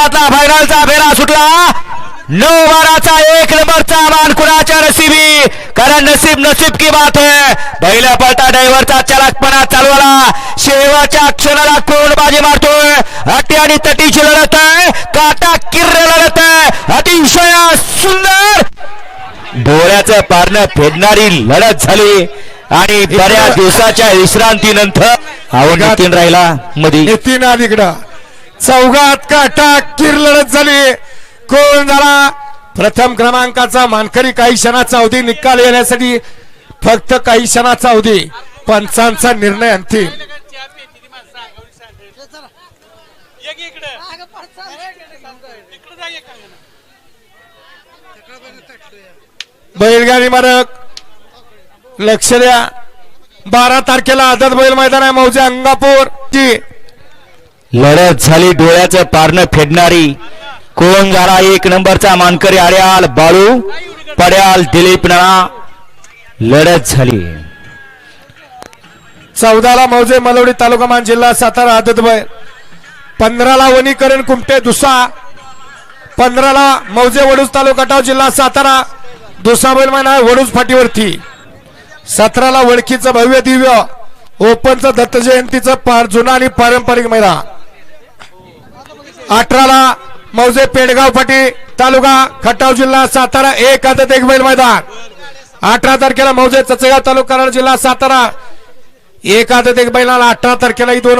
मैदानातला फायनलचा फेरा सुटला. नऊ बाराचा एक नंबरचा मान कुणाच्या नशिबी? कारण नसीब नसीब की बात है. पहिल्या पलटा ड्रायव्हरचा चलाकपणा चालवला. शेवटच्या क्षणाला कोण बाजी मारतोय. अटी आणि तटीची लढत आहे. काटा किर्र लढत आहे. अतिशय सुंदर. डोळ्याचं पारणं फेडणारी लढत झाली. आणि बऱ्याच दिवसाच्या विश्रांतीनंतर आवड नितीन राहिला मधी. नितीन अलीकडं चौघात काटा किर लढत झाली. कोण झाला प्रथम क्रमांकाचा मानकरी काही क्षणाचा अवधी निकाल येण्यासाठी फक्त काही क्षणाचा अवधी पंचांचा निर्णय अंतिम. बैलगाडी मारक लक्ष द्या. बारा तारखेला आझाद बैल मैदान आहे मौजे अंगापूर ची लढत झाली डोळ्याचं पारणं फेडणारी. कोण झाला एक नंबरचा मानकरी आर्याल बाळू पड्याल दिलीप नाना. लढत झाली. चौदाला मौजे मलवडी तालुका मान जिल्हा सातारा आदत पंधराला वनीकरण कुमटे दुसा. पंधराला मौजे वडूज तालुकाटाव जिल्हा सातारा. दुसा बैलमान आहे वडूज फाटीवरती. सतराला वळखीचं भव्य दिव्य. ओपनचं दत्त जयंतीचं पार जुना आणि पारंपरिक मैदान. अठराला मौजे पेडगाव फाटी तालुका खटाव जिल्हा सातारा एक आदत एक बैल मैदान. अठरा तारखेला मौजे चचेगाव तालुका जिल्हा सातारा एक आदत एक बैलाला अठरा तारखेला ही दोन